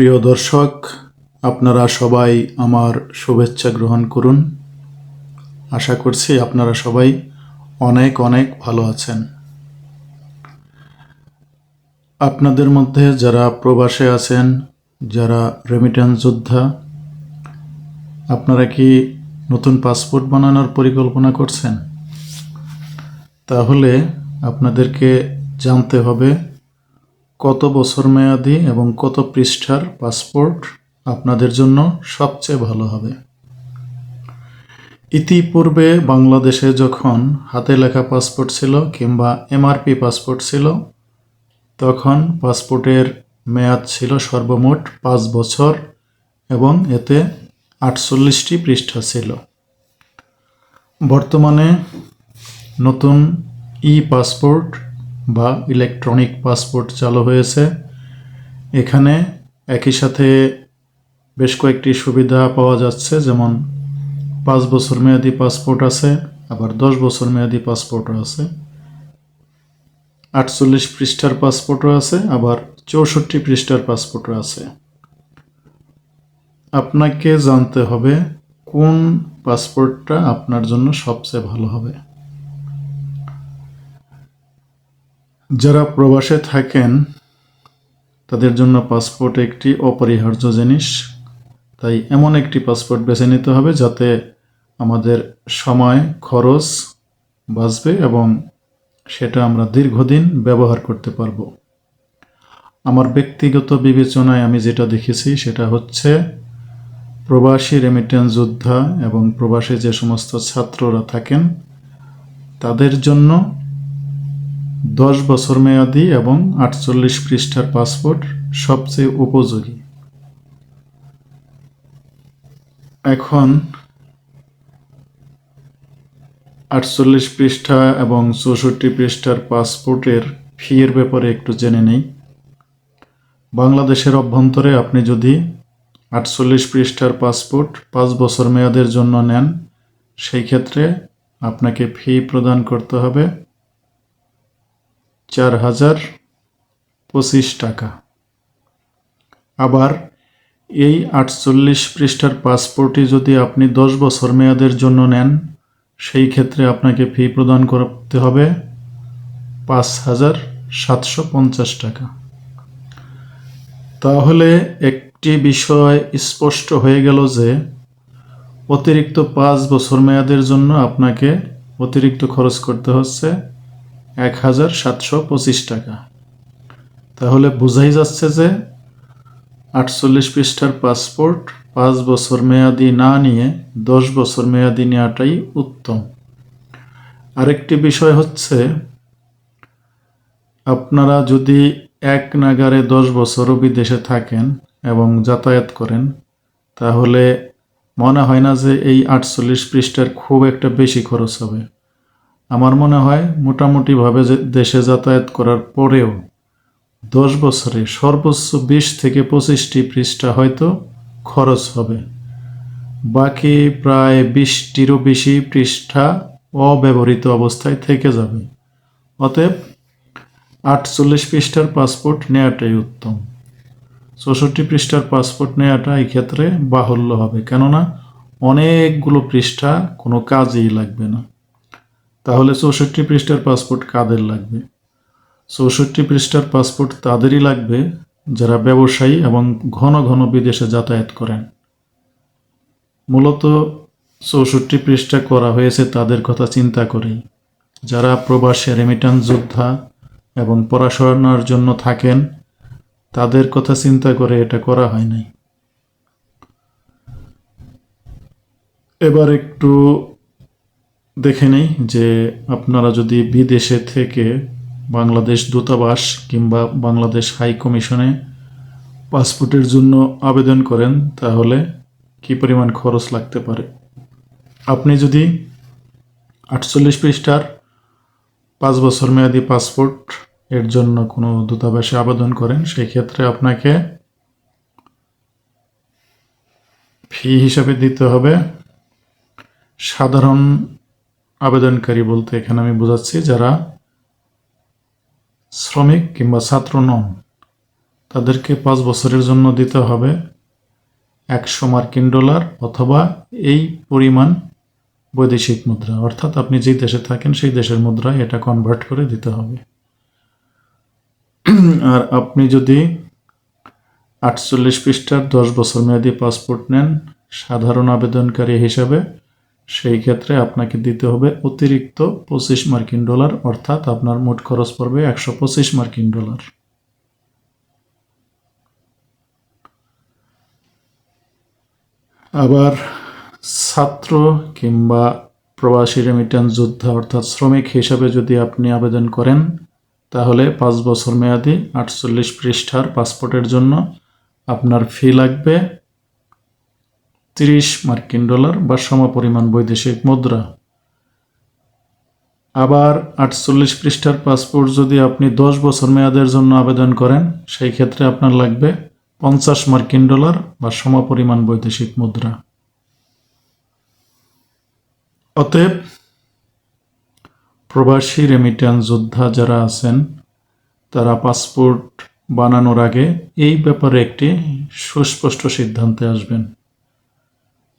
প্রিয় দর্শক, আপনারা সবাই আমার শুভেচ্ছা গ্রহণ করুন। আশা করছি আপনারা সবাই অনেক অনেক ভালো আছেন। আপনাদের মধ্যে যারা প্রবাসে আছেন, যারা রেমিটেন্স যোদ্ধা, আপনারা কি নতুন পাসপোর্ট বানানোর পরিকল্পনা করছেন? তাহলে আপনাদেরকে জানতে হবে কত বছর মেয়াদি এবং কত পৃষ্ঠার পাসপোর্ট আপনাদের জন্য সবচেয়ে ভালো হবে? ইতিপূর্বে বাংলাদেশে যখন হাতে লেখা পাসপোর্ট ছিল কিংবা এমআরপি পাসপোর্ট ছিল, তখন পাসপোর্টের মেয়াদ ছিল সর্বমোট পাঁচ বছর এবং এতে আটচল্লিশটি পৃষ্ঠা ছিল। বর্তমানে নতুন ই পাসপোর্ট বা ইলেকট্রনিক পাসপোর্ট চালু হয়েছে। এখানে একই সাথে বেশ কয়েকটি সুবিধা পাওয়া যাচ্ছে, যেমন পাঁচ বছর মেয়াদি পাসপোর্ট আছে, আবার দশ বছর মেয়াদি পাসপোর্টও আছে। আটচল্লিশ পৃষ্ঠার পাসপোর্টও আছে, আবার চৌষট্টি পৃষ্ঠার পাসপোর্টও আছে। আপনাকে জানতে হবে কোন পাসপোর্টটা আপনার জন্য সবচেয়ে ভালো হবে। যারা প্রবাসে থাকেন, তাদের জন্য পাসপোর্ট একটি অপরিহার্য জিনিস। তাই এমন একটি পাসপোর্ট বেছে নিতে হবে যাতে আমাদের সময়, খরচ বাঁচবে এবং সেটা আমরা দীর্ঘদিন ব্যবহার করতে পারব। আমার ব্যক্তিগত বিবেচনায় আমি যেটা দেখেছি, সেটা হচ্ছে প্রবাসী রেমিটেন্স যোদ্ধা এবং প্রবাসী যে সমস্ত ছাত্ররা থাকেন, তাদের জন্য দশ বছর মেয়াদি এবং আটচল্লিশ পৃষ্ঠার পাসপোর্ট সবচেয়ে উপযোগী। এখন আটচল্লিশ পৃষ্ঠা এবং চৌষট্টি পৃষ্ঠার পাসপোর্টের ফিয়ের ব্যাপারে একটু জেনে নেই। বাংলাদেশের অভ্যন্তরে আপনি যদি আটচল্লিশ পৃষ্ঠার পাসপোর্ট পাঁচ বছর মেয়াদের জন্য নেন, সেই ক্ষেত্রে আপনাকে ফি প্রদান করতে হবে চার হাজার পঁচিশ টাকা। আবার এই আটচল্লিশ পৃষ্ঠার পাসপোর্টটি যদি আপনি দশ বছর মেয়াদের জন্য নেন, সেই ক্ষেত্রে আপনাকে ফি প্রদান করতে হবে পাঁচ হাজার সাতশো পঞ্চাশ টাকা। তাহলে একটি বিষয় স্পষ্ট হয়ে গেল যে, অতিরিক্ত পাঁচ বছর মেয়াদের জন্য আপনাকে অতিরিক্ত খরচ করতে হচ্ছে এক হাজার সাতশো পঁচিশ টাকা। তাহলে বোঝাই যাচ্ছে যে আটচল্লিশ পৃষ্ঠার পাসপোর্ট পাঁচ বছর মেয়াদি না নিয়ে দশ বছর মেয়াদি নেওয়াটাই উত্তম। আরেকটি বিষয় হচ্ছে, আপনারা যদি এক নাগারে দশ বছরও বিদেশে থাকেন এবং যাতায়াত করেন, তাহলে মনে হয় না যে এই আটচল্লিশ পৃষ্ঠার খুব একটা বেশি খরচ হবে। আমার মনে হয় মোটামুটিভাবে দেশে যাতায়াত করার পরেও দশ বছরে সর্বোচ্চ বিশ থেকে পঁচিশটি পৃষ্ঠা হয়তো খরচ হবে। বাকি প্রায় বিশটিরও বেশি পৃষ্ঠা অব্যবহৃত অবস্থায় থেকে যাবে। অতএব আটচল্লিশ পৃষ্ঠার পাসপোর্ট নেওয়াটাই উত্তম। চৌষট্টি পৃষ্ঠার পাসপোর্ট নেওয়াটা এই ক্ষেত্রে বাহুল্য হবে। কেননা অনেকগুলো পৃষ্ঠা কোনো কাজেই লাগবে না। তাহলে চৌষট্টি পৃষ্ঠার পাসপোর্ট কাদের লাগবে? চৌষট্টি পৃষ্ঠার পাসপোর্ট তাদেরই লাগবে যারা ব্যবসায়ী এবং ঘন ঘন বিদেশে যাতায়াত করেন। মূলত চৌষট্টি পৃষ্ঠা করা হয়েছে তাদের কথা চিন্তা করেই। যারা প্রবাসে রেমিটান্স যোদ্ধা এবং পড়াশোনার জন্য থাকেন, তাদের কথা চিন্তা করে এটা করা হয় নাই। এবার একটু দেখে নেই যে আপনারা যদি বিদেশে থেকে বাংলাদেশ দূতাবাস কিংবা বাংলাদেশ হাই কমিশনে পাসপোর্টের জন্য আবেদন করেন, তাহলে কি পরিমাণ খরচ লাগতে পারে? আপনি যদি আটচল্লিশ পৃষ্ঠার পাঁচ বছর মেয়াদি পাসপোর্ট এর জন্য কোনো দূতাবাসে আবেদন করেন সেই ক্ষেত্রে আপনাকে ফি হিসাবে দিতে হবে সাধারণ আবেদনকারী বলতে এখানে আমি বোঝাচ্ছি যারা শ্রমিক কিংবা ছাত্র নন, তাদেরকে পাঁচ বছরের জন্য দিতে হবে একশো মার্কিন ডলার অথবা এই পরিমাণ বৈদেশিক মুদ্রা। অর্থাৎ আপনি যেই দেশে থাকেন, সেই দেশের মুদ্রায় এটা কনভার্ট করে দিতে হবে। আর আপনি যদি আটচল্লিশ পৃষ্ঠার দশ বছর মেয়াদী পাসপোর্ট নেন, সাধারণ আবেদনকারী হিসাবে সেই ক্ষেত্রে আপনাকে দিতে হবে অতিরিক্ত পঁচিশ মার্কিন ডলার, অর্থাৎ আপনার মোট খরচ পড়বে একশো পঁচিশ মার্কিন ডলার। আবার ছাত্র কিংবা প্রবাসী রেমিটেন্স যোদ্ধা, অর্থাৎ শ্রমিক হিসাবে যদি আপনি আবেদন করেন, তাহলে পাঁচ বছর মেয়াদি আটচল্লিশ পৃষ্ঠার পাসপোর্টের জন্য আপনার ফি লাগবে তিরিশ মার্কিন ডলার বা সমপরিমাণ বৈদেশিক মুদ্রা। আবার আটচল্লিশ পৃষ্ঠার পাসপোর্ট যদি আপনি দশ বছর মেয়াদের জন্য আবেদন করেন, সেই ক্ষেত্রে আপনার লাগবে পঞ্চাশ মার্কিন ডলার বা সমপরিমাণ বৈদেশিক মুদ্রা। অতএব প্রবাসী রেমিটেন্স যোদ্ধা যারা আছেন, তারা পাসপোর্ট বানানোর আগে এই ব্যাপারে একটি সুস্পষ্ট সিদ্ধান্তে আসবেন।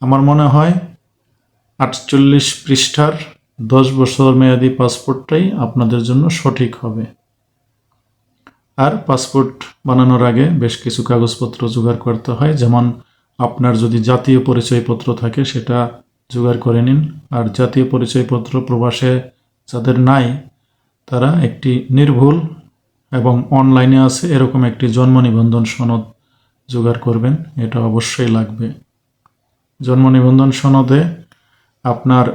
আমার মনে হয় আটচল্লিশ পৃষ্ঠার দশ বছর মেয়াদি পাসপোর্টটাই আপনাদের জন্য সঠিক হবে। আর পাসপোর্ট বানানোর আগে বেশ কিছু কাগজপত্র জোগাড় করতে হয়, যেমন আপনার যদি জাতীয় পরিচয়পত্র থাকে সেটা জোগাড় করে নিন। আর জাতীয় পরিচয়পত্র প্রবাসে যাদের নাই, তারা একটি নির্ভুল এবং অনলাইনে আছে এরকম একটি জন্ম নিবন্ধন সনদ জোগাড় করবেন, এটা অবশ্যই লাগবে। জন্ম নিবন্ধন সনদে আপনার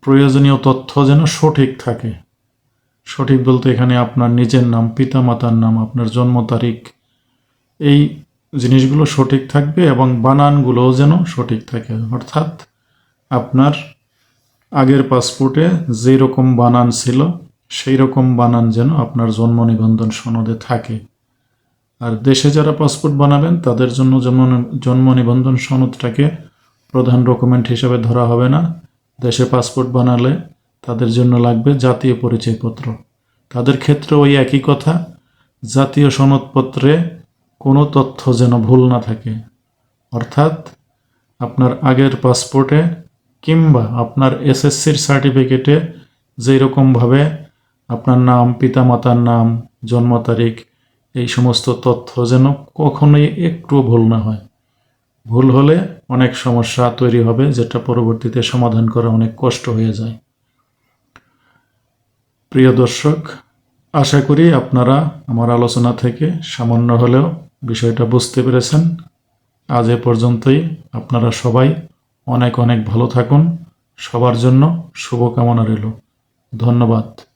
প্রয়োজনীয় তথ্য যেন সঠিক থাকে। সঠিক বলতে এখানে আপনার নিজের নাম পিতা মাতার নাম, আপনার জন্ম তারিখ, এই জিনিসগুলো সঠিক থাকবে এবং বানানগুলোও যেন সঠিক থাকে। অর্থাৎ আপনার আগের পাসপোর্টে যেই রকম বানান ছিল সেই রকম বানান যেন আপনার জন্ম নিবন্ধন সনদে থাকে। আর দেশে যারা পাসপোর্ট বানাবেন, তাদের জন্য জন্ম জন্ম নিবন্ধন সনদটাকে প্রধান ডকুমেন্ট হিসেবে ধরা হবে না। দেশে পাসপোর্ট বানালে তাদের জন্য লাগবে জাতীয় পরিচয়পত্র। তাদের ক্ষেত্রে ওই একই কথা, জাতীয় সনদপত্রে কোনো তথ্য যেন ভুল না থাকে। অর্থাৎ, আপনার আগের পাসপোর্টে কিংবা আপনার এসএসসির সার্টিফিকেটে যেই রকমভাবে আপনার নাম, পিতামাতার নাম, জন্ম তারিখ, এই সমস্ত তথ্য যেন কখনোই একটু ভুল না হয়। ভুল হলে অনেক সমস্যা তৈরি হবে, যেটা পরবর্তীতে সমাধান করা অনেক কষ্ট হয়ে যায়। প্রিয় দর্শক, আশা করি আপনারা আমার আলোচনা থেকে সামান্য হলেও বিষয়টা বুঝতে পেরেছেন। আজ এ পর্যন্তই। আপনারা সবাই অনেক অনেক ভালো থাকুন। সবার জন্য শুভকামনা রইল। ধন্যবাদ।